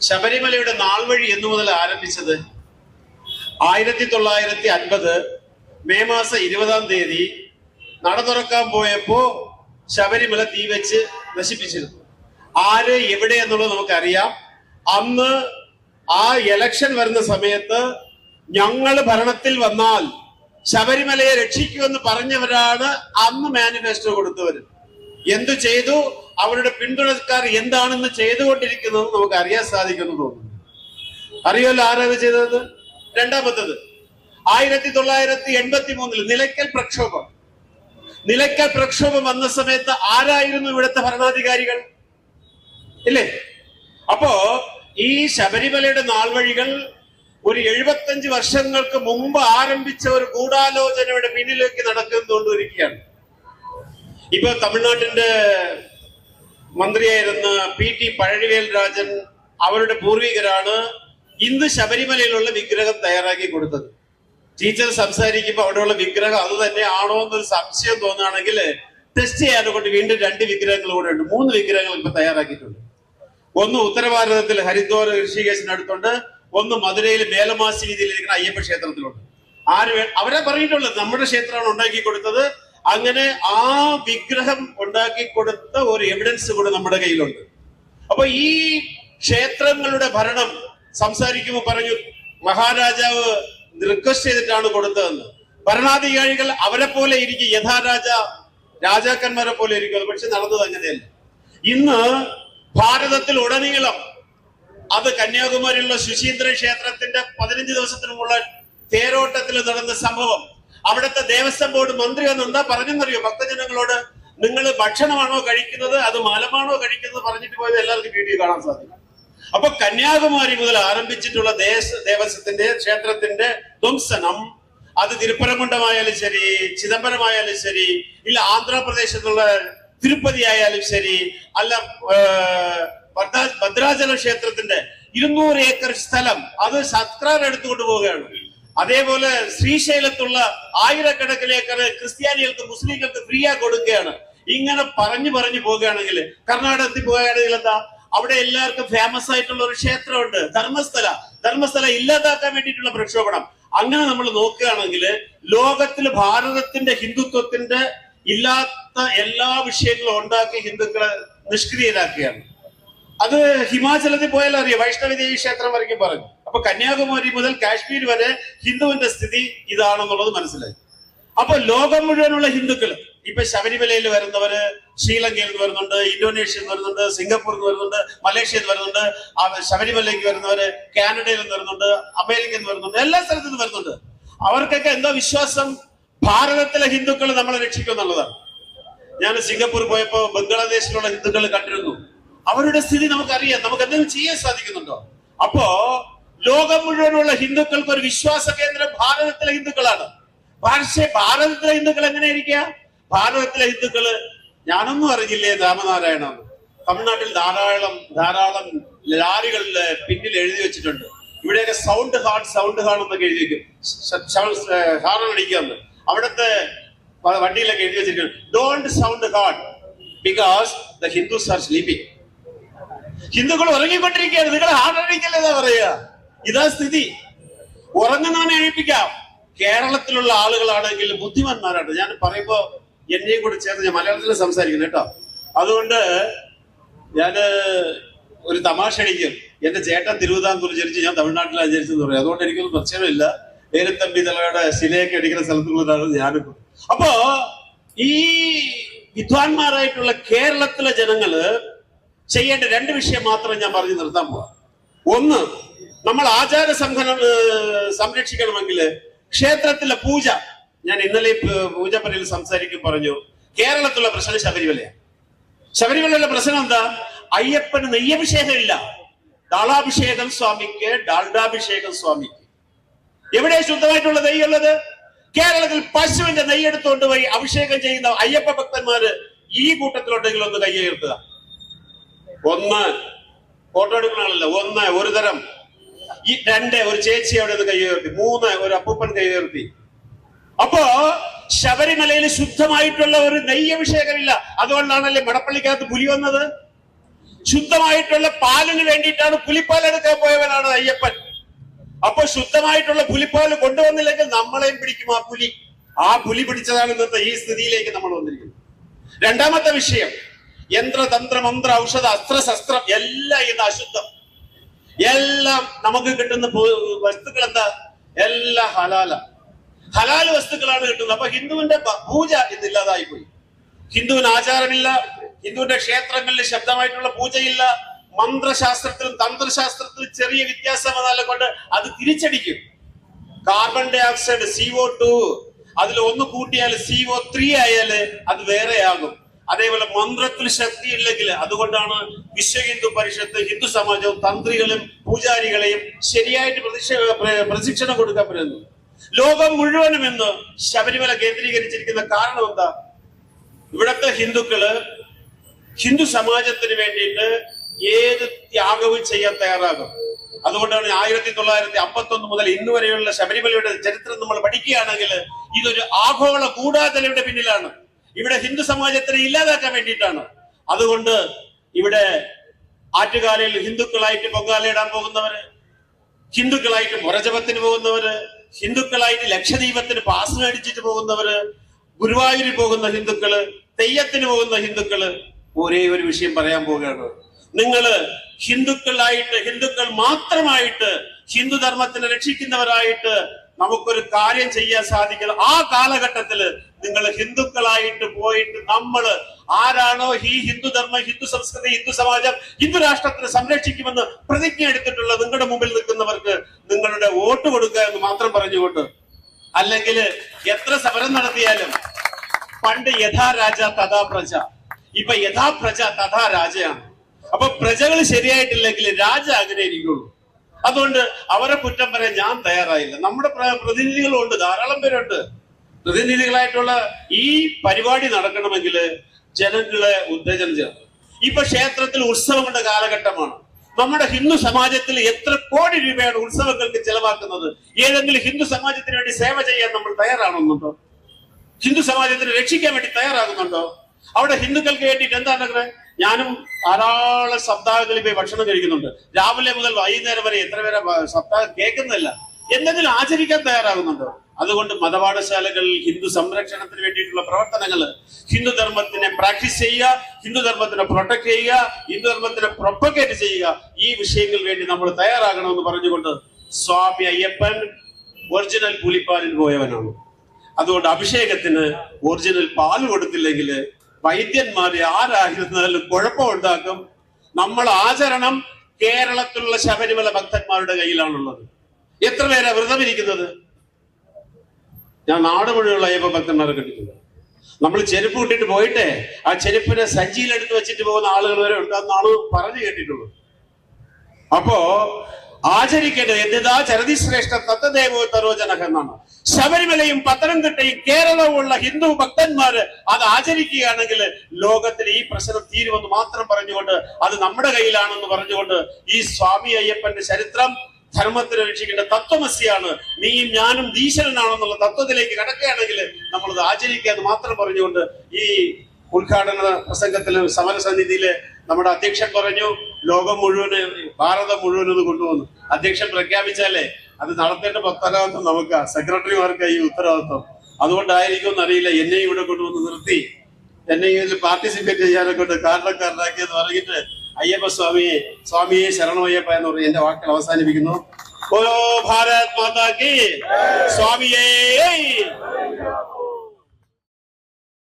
ശബരിമലയുടെ നാൾ വഴി എന്നു മുതൽ ആരംഭിച്ചത് ആയിരത്തി തൊള്ളായിരത്തി അൻപത് മെയ് മാസം ഇരുപതാം തീയതി നട തുറക്കാൻ പോയപ്പോ ശബരിമല തീ വെച്ച് നശിപ്പിച്ചിരുന്നു. ആര് എവിടെ എന്നുള്ളത് നമുക്കറിയാം. അന്ന് ആ എലക്ഷൻ വരുന്ന സമയത്ത് ഞങ്ങൾ ഭരണത്തിൽ വന്നാൽ ശബരിമലയെ രക്ഷിക്കുമെന്ന് പറഞ്ഞവരാണ് അന്ന് മാനിഫെസ്റ്റോ കൊടുത്തവർ എന്തു ചെയ്തു? അവരുടെ പിന്തുണക്കാർ എന്താണെന്ന് ചെയ്തുകൊണ്ടിരിക്കുന്നത് നമുക്ക് അറിയാൻ സാധിക്കുമെന്ന് തോന്നുന്നു. അറിയുമല്ലോ ആരാത് ചെയ്തത്? രണ്ടാമത്തത് ആയിരത്തി തൊള്ളായിരത്തി എൺപത്തി മൂന്നിൽ നിലയ്ക്കൽ പ്രക്ഷോഭം. നിലയ്ക്കൽ പ്രക്ഷോഭം വന്ന സമയത്ത് ആരായിരുന്നു ഇവിടുത്തെ ഭരണാധികാരികൾ? ഇല്ലേ? അപ്പോ ഈ ശബരിമലയുടെ നാൾവഴികൾ ഒരു എഴുപത്തഞ്ച് വർഷങ്ങൾക്ക് മുമ്പ് ആരംഭിച്ച ഒരു ഗൂഢാലോചനയുടെ പിന്നിലേക്ക് നടക്കുന്നുകൊണ്ടിരിക്കുകയാണ് ഇപ്പൊ തമിഴ്നാട്ടിന്റെ മന്ത്രിയായിരുന്ന പി ടി പഴനിവേൽ രാജൻ അവരുടെ പൂർവികരാണ് ഇന്ന് ശബരിമലയിലുള്ള വിഗ്രഹം തയ്യാറാക്കി കൊടുത്തത്. ടീച്ചർ സംസാരിക്കുമ്പോൾ അവിടെയുള്ള വിഗ്രഹം അത് തന്നെ ആണോ എന്നൊരു സംശയം തോന്നുകയാണെങ്കിൽ ടെസ്റ്റ് ചെയ്യാനെ കൊണ്ട് വീണ്ടും രണ്ട് വിഗ്രഹങ്ങൾ കൂടെ ഉണ്ട്. മൂന്ന് വിഗ്രഹങ്ങൾ ഇപ്പൊ തയ്യാറാക്കിയിട്ടുണ്ട്. ഒന്ന് ഉത്തരഭാരതത്തിൽ ഹരിദ്വാർ ഋഷികേശിനടുത്തുണ്ട് ഒന്ന് മധുരയിൽ മേലമാസി രീതിയിലിരിക്കുന്ന അയ്യപ്പ ക്ഷേത്രത്തിലുണ്ട്. ആര് അവരെ പറഞ്ഞിട്ടുള്ളത്. നമ്മുടെ ക്ഷേത്രമാണ് ഉണ്ടാക്കി കൊടുത്തത്. അങ്ങനെ ആ വിഗ്രഹം ഉണ്ടാക്കി കൊടുത്ത ഒരു എവിഡൻസ് കൂടെ നമ്മുടെ കയ്യിലുണ്ട്. അപ്പൊ ഈ ക്ഷേത്രങ്ങളുടെ ഭരണം സംസാരിക്കുമ്പോൾ പറഞ്ഞു മഹാരാജാവ് റിക്വസ്റ്റ് ചെയ്തിട്ടാണ് കൊടുത്തതെന്ന്. ഭരണാധികാരികൾ അവരെ പോലെ ഇരിക്കും. യഥാരാജ രാജാക്കന്മാരെ പോലെ ഇരിക്കും. പക്ഷെ നടന്നത് അങ്ങനെയല്ല. ഇന്ന് ഭാരതത്തിൽ ഉടനീളം അത് കന്യാകുമാരിയിലുള്ള ശുശീന്ദ്ര ക്ഷേത്രത്തിന്റെ പതിനഞ്ച് ദിവസത്തിന് മുമ്പുള്ള തേരോട്ടത്തിൽ നടന്ന സംഭവം അവിടുത്തെ ദേവസ്വം ബോർഡ് മന്ത്രി എന്ന് എന്താ പറഞ്ഞെന്നറിയോ? ഭക്തജനങ്ങളോട് നിങ്ങൾ ഭക്ഷണമാണോ കഴിക്കുന്നത്? അത് മലമാണോ കഴിക്കുന്നത്? പറഞ്ഞിട്ട് പോയത് എല്ലാവർക്കും വീഡിയോ കാണാൻ സാധിക്കും. അപ്പൊ കന്യാകുമാരി മുതൽ ആരംഭിച്ചിട്ടുള്ള ദേശ ദേവസ്വത്തിന്റെ ക്ഷേത്രത്തിന്റെ ധ്വംസനം അത് തിരുപ്പരംകുണ്ടമായാലും ശരി ചിദംബരമായാലും ശരി ഇല്ല ആന്ധ്രാപ്രദേശത്തുള്ള തിരുപ്പതി ആയാലും ശരി അല്ല ഭദ്രാചല ക്ഷേത്രത്തിന്റെ ഇരുന്നൂറ് ഏക്കർ സ്ഥലം അത് സർക്കാർ എടുത്തുകൊണ്ട് പോവുകയാണ്. അതേപോലെ ശ്രീശൈലത്തുള്ള ആയിരക്കണക്കിന് ഏക്കർ ക്രിസ്ത്യാനികൾക്ക് മുസ്ലിങ്ങൾക്ക് ഫ്രീ കൊടുക്കുകയാണ്. ഇങ്ങനെ പറഞ്ഞു പറഞ്ഞു പോവുകയാണെങ്കിൽ കർണാടകത്തിൽ പോവുകയാണെങ്കിൽ എന്താ? അവിടെ എല്ലാവർക്കും ഫേമസ് ആയിട്ടുള്ള ഒരു ക്ഷേത്രമുണ്ട്. ധർമ്മസ്ഥല. ധർമ്മസ്ഥല ഇല്ലാതാക്കാൻ വേണ്ടിയിട്ടുള്ള പ്രക്ഷോഭണം. അങ്ങനെ നമ്മൾ നോക്കുകയാണെങ്കിൽ ലോകത്തിൽ ഭാരതത്തിന്റെ ഹിന്ദുത്വത്തിന്റെ ഇല്ലാത്ത എല്ലാ വിഷയങ്ങളും ഉണ്ടാക്കി ഹിന്ദുക്കളെ നിഷ്ക്രിയരാക്കുകയാണ്. അത് ഹിമാചലത്തിൽ പോയാലും അറിയാം വൈഷ്ണവി ദേവി ക്ഷേത്രം വരയ്ക്കും പറഞ്ഞു. അപ്പൊ കന്യാകുമാരി മുതൽ കാശ്മീർ വരെ ഹിന്ദുവിന്റെ സ്ഥിതി ഇതാണെന്നുള്ളത് മനസ്സിലായി. അപ്പൊ ലോകം മുഴുവനുള്ള ഹിന്ദുക്കൾ ഇപ്പൊ ശബരിമലയിൽ വരുന്നവര് ശ്രീലങ്കയിൽ നിന്ന് വരുന്നുണ്ട് ഇന്തോനേഷ്യയിൽ നിന്ന് വരുന്നുണ്ട് സിംഗപ്പൂരിൽ നിന്ന് വരുന്നുണ്ട് മലേഷ്യയിൽ നിന്ന് വരുന്നുണ്ട് ശബരിമലയ്ക്ക് വരുന്നവര് കാനഡയിൽ നിന്ന് വരുന്നുണ്ട് അമേരിക്കയിൽ നിന്ന് വരുന്നുണ്ട് എല്ലാ സ്ഥലത്തു നിന്ന് വരുന്നുണ്ട്. അവർക്കൊക്കെ എന്തോ വിശ്വാസം? ഭാരതത്തിലെ ഹിന്ദുക്കൾ നമ്മളെ രക്ഷിക്കും എന്നുള്ളതാണ്. ഞാൻ സിംഗപ്പൂർ പോയപ്പോ ബംഗ്ലാദേശിലുള്ള ഹിന്ദുക്കൾ കണ്ടിരുന്നു. അവരുടെ സ്ഥിതി നമുക്കറിയാം. നമുക്ക് എന്തെങ്കിലും ചെയ്യാൻ സാധിക്കുന്നുണ്ടോ? അപ്പോ ലോകം മുഴുവനുള്ള ഹിന്ദുക്കൾക്ക് ഒരു വിശ്വാസ കേന്ദ്രം ഭാരതത്തിലെ ഹിന്ദുക്കളാണ്. പക്ഷേ ഭാരതത്തിലെ ഹിന്ദുക്കൾ എങ്ങനെയായിരിക്കുക ഭാരതത്തിലെ ഹിന്ദുക്കൾ ഞാനൊന്നും അറിഞ്ഞില്ലേ രാമനാരായണ തമിഴ്നാട്ടിൽ ധാരാളം ധാരാളം ലാരികളിൽ പിന്നിൽ എഴുതി വെച്ചിട്ടുണ്ട്. ഇവിടെയൊക്കെ സൗണ്ട് ഹാർഡ് സൗണ്ട് ഹാർഡ് എന്നൊക്കെ എഴുതി വെക്കും. ഹാർഡ് അടിക്കാന്ന് അവിടുത്തെ വണ്ടിയിലൊക്കെ എഴുതി വെച്ചിരിക്കുന്നു. Don't sound hard because the Hindus are sleeping ഹിന്ദുക്കൾ ഉറങ്ങിക്കൊണ്ടിരിക്കുകയാണ്. നിങ്ങൾ ഹാർഡ് അടിക്കല്ലേ പറയുക? ഇതാ സ്ഥിതി. ഉറങ്ങുന്നവനെ എഴുപ്പിക്കാം കേരളത്തിലുള്ള ആളുകളാണെങ്കിൽ ബുദ്ധിമാന്മാരാണ്. ഞാൻ പറയുമ്പോ എന്നെയും കൂടെ ചേർന്ന് ഞാൻ മലയാളത്തിൽ സംസാരിക്കുന്നു കേട്ടോ. അതുകൊണ്ട് ഞാൻ ഒരു തമാശ അടിക്കും എന്റെ ചേട്ടൻ തിരുവിതാംകൂർ ജനിച്ച് ഞാൻ തമിഴ്നാട്ടിലാണ് ജനിച്ചെന്ന് പറയും. അതുകൊണ്ട് എനിക്കൊന്നും പ്രശ്നമില്ല. ഏരത്തമ്പി തലയുടെ ശിലയൊക്കെ അടിക്കുന്ന സ്ഥലത്തുള്ളതാണ് ഞാനിപ്പോ അപ്പോ ഈ വിദ്വാൻമാരായിട്ടുള്ള കേരളത്തിലെ ജനങ്ങൾ ചെയ്യേണ്ട രണ്ട് വിഷയം മാത്രം ഞാൻ പറഞ്ഞു നിർത്താൻ പോവാ. ഒന്ന് നമ്മൾ ആചാര സംഘടന സംരക്ഷിക്കണമെങ്കിൽ ക്ഷേത്രത്തിലെ പൂജ. ഞാൻ ഇന്നലെ പൂജ പൂജപ്പരയിൽ സംസാരിക്കും പറഞ്ഞു. കേരളത്തിലുള്ള പ്രശ്നം ശബരിമലയാണ്. ശബരിമലയുടെ പ്രശ്നം എന്താ? അയ്യപ്പന് നെയ്യഭിഷേകം ഇല്ല ഡാളാഭിഷേകം സ്വാമിക്ക് ഡാൽഡാഭിഷേകം സ്വാമിക്ക്. എവിടെ ശുദ്ധമായിട്ടുള്ള നെയ്യ് ഉള്ളത് കേരളത്തിൽ പശുവിന്റെ നെയ്യ് എടുത്തുകൊണ്ട് പോയി അഭിഷേകം ചെയ്യുന്ന അയ്യപ്പ ഭക്തന്മാര് ഈ കൂട്ടത്തിലുണ്ടെങ്കിൽ ഒന്ന് കൈ ഉയർത്തുക ഒന്ന് ഫോട്ടോ എടുക്കണമല്ലോ ഒന്ന് ഒരു തരം ഈ രണ്ട് ഒരു ചേച്ചി അവിടെ നിന്ന് കൈയുയർത്തി. മൂന്ന് ഒരു അപ്പൂപ്പൻ കൈയുയർത്തി. അപ്പോ ശബരിമലയിൽ ശുദ്ധമായിട്ടുള്ള ഒരു നെയ്യഭിഷേകമില്ല. അതുകൊണ്ടാണല്ലേ മടപ്പള്ളിക്കകത്ത് പുലി വന്നത്? ശുദ്ധമായിട്ടുള്ള പാലിന് വേണ്ടിയിട്ടാണ് പുലിപ്പാൽ എടുക്കാൻ പോയവനാണ് അയ്യപ്പൻ. അപ്പൊ ശുദ്ധമായിട്ടുള്ള പുലിപ്പാൽ കൊണ്ടുവന്നില്ലെങ്കിൽ നമ്മളെയും പിടിക്കും ആ പുലി. ആ പുലി പിടിച്ചതാണ് ഇന്നത്തെ ഈ സ്ഥിതിയിലേക്ക് നമ്മൾ വന്നിരിക്കുന്നത്. രണ്ടാമത്തെ വിഷയം യന്ത്രതന്ത്ര മന്ത്ര ഔഷധ അസ്ത്ര ശസ്ത്രം എല്ലാം ഇന്ന് അശുദ്ധം. എല്ലാം നമുക്ക് കിട്ടുന്ന വസ്തുക്കൾ എന്താ? എല്ലാം ഹലാല. ഹലാൽ വസ്തുക്കളാണ് കിട്ടുന്നത്. അപ്പൊ ഹിന്ദുവിന്റെ പൂജ ഇന്നില്ലാതായി പോയി. ഹിന്ദുവിന് ആചാരമില്ല. ഹിന്ദുവിന്റെ ക്ഷേത്രങ്ങളിൽ ശബ്ദമായിട്ടുള്ള പൂജയില്ല. മന്ത്രശാസ്ത്രത്തിലും തന്ത്രശാസ്ത്രത്തിലും ചെറിയ വ്യത്യാസം വന്നാലും കൊണ്ട് അത് തിരിച്ചടിക്കും. Carbon dioxide O two അതിൽ ഒന്ന് കൂട്ടിയാൽ സി ഒ ത്രീ ആയാൽ അത് വേറെയാകും. അതേപോലെ മന്ത്രത്തിൽ ശക്തി ഇല്ലെങ്കിൽ അതുകൊണ്ടാണ് വിശ്വ ഹിന്ദു പരിഷത്ത് ഹിന്ദു സമാജവും തന്ത്രികളും പൂജാരികളെയും ശരിയായിട്ട് പ്രതിഷ പ്ര- പ്രശിക്ഷണം കൊടുക്കാൻ പറ്റുന്നത്. ലോകം മുഴുവനും ഇന്ന് ശബരിമല കേന്ദ്രീകരിച്ചിരിക്കുന്ന കാരണം എന്താ? ഇവിടത്തെ ഹിന്ദുക്കൾ ഹിന്ദു സമാജത്തിന് വേണ്ടിയിട്ട് ഏത് ത്യാഗവും ചെയ്യാൻ തയ്യാറാകും. അതുകൊണ്ടാണ് ആയിരത്തി തൊള്ളായിരത്തി അമ്പത്തി ഒന്ന് മുതൽ ഇന്ന് വരെയുള്ള ശബരിമലയുടെ ചരിത്രം നമ്മൾ പഠിക്കുകയാണെങ്കിൽ ഇതൊരു ആഗോള ഗൂഢാചലയുടെ പിന്നിലാണ്. ഇവിടെ ഹിന്ദു സമാജത്തിനെ ഇല്ലാതാക്കാൻ വേണ്ടിയിട്ടാണ്. അതുകൊണ്ട് ഇവിടെ ആറ്റുകാലയിൽ ഹിന്ദുക്കളായിട്ട് പൊങ്കാലയിടാൻ പോകുന്നവര് ഹിന്ദുക്കളായിട്ട് മുറജപത്തിന് പോകുന്നവര് ഹിന്ദുക്കളായിട്ട് ലക്ഷദ്വീപത്തിന് പാസ് മേടിച്ചിട്ട് പോകുന്നവര് ഗുരുവായൂരിൽ പോകുന്ന ഹിന്ദുക്കൾ തെയ്യത്തിന് പോകുന്ന ഹിന്ദുക്കൾ ഒരേ ഒരു വിഷയം പറയാൻ പോവുകയാണ്. നിങ്ങൾ ഹിന്ദുക്കളായിട്ട് ഹിന്ദുക്കൾ മാത്രമായിട്ട് ഹിന്ദു ധർമ്മത്തിനെ രക്ഷിക്കുന്നവരായിട്ട് നമുക്കൊരു കാര്യം ചെയ്യാൻ സാധിക്കണം ആ കാലഘട്ടത്തിൽ നിങ്ങൾ ഹിന്ദുക്കളായിട്ട് പോയിട്ട് നമ്മൾ ആരാണോ ഈ ഹിന്ദു ധർമ്മം ഹിന്ദു സംസ്കൃതി ഹിന്ദു സമാജം ഹിന്ദു രാഷ്ട്രത്തിന് സംരക്ഷിക്കുമെന്ന് പ്രതിജ്ഞ എടുത്തിട്ടുള്ള നിങ്ങളുടെ മുമ്പിൽ നിൽക്കുന്നവർക്ക് നിങ്ങളുടെ വോട്ട് കൊടുക്കുക എന്ന് മാത്രം പറഞ്ഞുകൊണ്ട് അല്ലെങ്കിൽ എത്ര സമരം നടത്തിയാലും പണ്ട് യഥാ രാജ തഥാ പ്രജ. ഇപ്പൊ യഥാ പ്രജ തഥാ രാജയാണ്. അപ്പൊ പ്രജകൾ ശരിയായിട്ടില്ലെങ്കിൽ രാജ അങ്ങനെ ഇരിക്കുള്ളൂ. അതുകൊണ്ട് അവരെ കുറ്റം പറയാൻ ഞാൻ തയ്യാറായില്ല. നമ്മുടെ പ്ര- പ്രതിനിധികളുണ്ട് ധാരാളം പേരുണ്ട്. പ്രതിനിധികളായിട്ടുള്ള ഈ പരിപാടി നടക്കണമെങ്കിൽ ജനങ്ങളെ ഉത്തേജനം ചേർന്നു ഇപ്പൊ ക്ഷേത്രത്തിൽ ഉത്സവങ്ങളുടെ കാലഘട്ടമാണ്. നമ്മുടെ ഹിന്ദു സമാജത്തിൽ എത്ര കോടി രൂപയാണ് ഉത്സവങ്ങൾക്ക് ചെലവാക്കുന്നത്? ഏതെങ്കിലും ഹിന്ദു സമാജത്തിന് വേണ്ടി സേവ ചെയ്യാൻ നമ്മൾ തയ്യാറാണെന്നുണ്ടോ? ഹിന്ദു സമാജത്തിനെ രക്ഷിക്കാൻ വേണ്ടി തയ്യാറാകുന്നുണ്ടോ? അവിടെ ഹിന്ദുക്കൾക്ക് വേണ്ടിയിട്ട് എന്താ നടക്കുന്നത് ഞാനും ധാരാളം സപ്താഹങ്ങളിൽ പോയി ഭക്ഷണം കഴിക്കുന്നുണ്ട്. രാവിലെ മുതൽ വൈകുന്നേരം വരെ എത്ര പേരെ സപ്താഹം കേൾക്കുന്നില്ല. എന്തെങ്കിലും ആചരിക്കാൻ തയ്യാറാകുന്നുണ്ടോ? അതുകൊണ്ട് മതപാഠശാലകളിൽ ഹിന്ദു സംരക്ഷണത്തിന് വേണ്ടിയിട്ടുള്ള പ്രവർത്തനങ്ങൾ ഹിന്ദു ധർമ്മത്തിനെ പ്രാക്ടീസ് ചെയ്യുക ഹിന്ദു ധർമ്മത്തിനെ പ്രൊട്ടക്ട് ചെയ്യുക ഹിന്ദു ധർമ്മത്തിനെ പ്രൊപ്പഗേറ്റ് ചെയ്യുക. ഈ വിഷയങ്ങളിൽ വേണ്ടി നമ്മൾ തയ്യാറാകണമെന്ന് പറഞ്ഞുകൊണ്ട് സ്വാമി അയ്യപ്പൻ ഒറിജിനൽ പുലിപ്പാലിൽ പോയവനാണ്. അതുകൊണ്ട് അഭിഷേകത്തിന് ഒറിജിനൽ പാൽ കൊടുത്തില്ലെങ്കിൽ വൈദ്യന്മാരെ ആരായിരുന്നാലും കുഴപ്പമുണ്ടാക്കും. നമ്മൾ ആചരണം കേരളത്തിലുള്ള ശബരിമല ഭക്തന്മാരുടെ കയ്യിലാണുള്ളത്. എത്ര പേരാ വ്രതം ഇരിക്കുന്നത്? ഞാൻ നാട് മുഴുവനുള്ള അയ്യപ്പ ഭക്തന്മാരെ കണ്ടിട്ടുണ്ട്. നമ്മൾ ചെരുപ്പ് ഇട്ടിട്ട് പോയിട്ടേ ആ ചെരുപ്പിനെ സഞ്ചിയിലെടുത്ത് വെച്ചിട്ട് പോകുന്ന ആളുകൾ വരെ ആൾ പറഞ്ഞു കേട്ടിട്ടുള്ളൂ. അപ്പോ ആചരിക്കേണ്ടത് എന്തിതാ? ചരതി ശ്രേഷ്ഠ തത്വദേവോ തരോജനക എന്നാണ്. ശബരിമലയും പത്തനംതിട്ടയും കേരളവുമുള്ള ഹിന്ദു ഭക്തന്മാര് അത് ആചരിക്കുകയാണെങ്കിൽ ലോകത്തിൽ ഈ പ്രശ്നം തീരുമെന്ന് മാത്രം പറഞ്ഞുകൊണ്ട് അത് നമ്മുടെ കയ്യിലാണെന്ന് പറഞ്ഞുകൊണ്ട് ഈ സ്വാമി അയ്യപ്പന്റെ ചരിത്രം ധർമ്മത്തിനെ രക്ഷിക്കേണ്ട തത്വമസിയാണ് നീയും ഞാനും ഈശ്വരനാണെന്നുള്ള തത്വത്തിലേക്ക് കടക്കുകയാണെങ്കിൽ നമ്മളത് ആചരിക്കുക എന്ന് മാത്രം പറഞ്ഞുകൊണ്ട് ഈ ഉദ്ഘാടന പ്രസംഗത്തിൽ സമരസന്നിധിയിൽ നമ്മുടെ അധ്യക്ഷൻ പറഞ്ഞു ലോകം മുഴുവൻ ഭാരതം മുഴുവൻ ഇത് കൊണ്ടുവന്നു. അധ്യക്ഷൻ പ്രഖ്യാപിച്ചാലേ അത് നടത്തേണ്ട ഉത്തരവാദിത്വം നമുക്ക് സെക്രട്ടറിമാർക്ക് ഈ ഉത്തരവാദിത്വം. അതുകൊണ്ടായിരിക്കും എന്നറിയില്ല എന്നെയും ഇവിടെ കൊണ്ടുവന്ന് നിർത്തി. എന്നെ ഇതിൽ പാർട്ടിസിപ്പേറ്റ് ചെയ്യാനൊക്കെ കാരണക്കാരനാക്കിയെന്ന് പറഞ്ഞിട്ട് അയ്യപ്പ സ്വാമിയെ സ്വാമിയെ ശരണമയ്യപ്പ എന്ന് പറഞ്ഞ് എന്റെ വാക്കുകൾ അവസാനിപ്പിക്കുന്നു. ഓരോ ഭാരത് മാതാ കി സ്വാമിയേ.